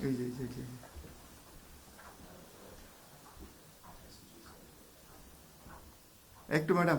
এই একটু ম্যাডাম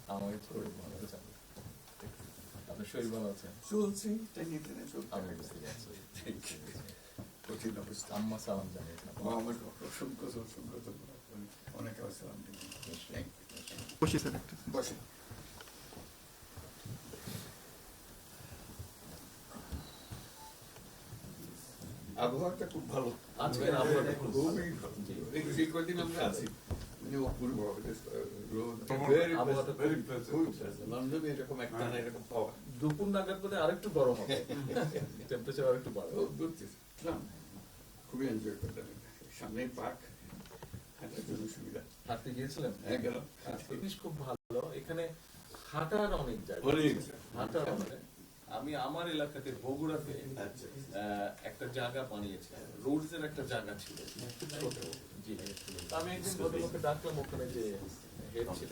আমাকে শরীর ভালো আছে। আপনার শরীর ভালো আছে? চলছি টেনে টেনে চলছে আমি বুঝতে পারছি। কঠিন অবস্থা। আম্মা সালাম জানিয়েছেন। আমার অসংখ্য অসংখ্য অনেক আসসালাম থ্যাংক ইউ স্যার একটু। বসে। আবহাওয়াটা খুব ভালো। আজকের আবহাওয়াটা খুবই ভালো। এই কদিন আমরা আছি। খুব- লন্ডনে এরকম একটা না এরকম পাওয়া দুপুর নাগাদ বোধ আরেকটু গরম হবে টেম্পারেচার আরেকটু বাড়বে অদ্ভুত ইসলাম খুবই এনজয় করলাম সামনে পার্ক হাঁটার জন্য সুবিধা হাঁটতে গিয়েছিলেন হ্যাঁ গেলাম জিনিস খুব ভালো এখানে হাঁটার অনেক জায়গা অনেক হাঁটার অনেক আমি আমার এলাকাতে বগুড়াতে আহ, একটা জায়গা বানিয়েছে রোডস এর একটা জায়গা ছিল। আমি একদিন ডাকলাম ওখানে যে হেড ছিল।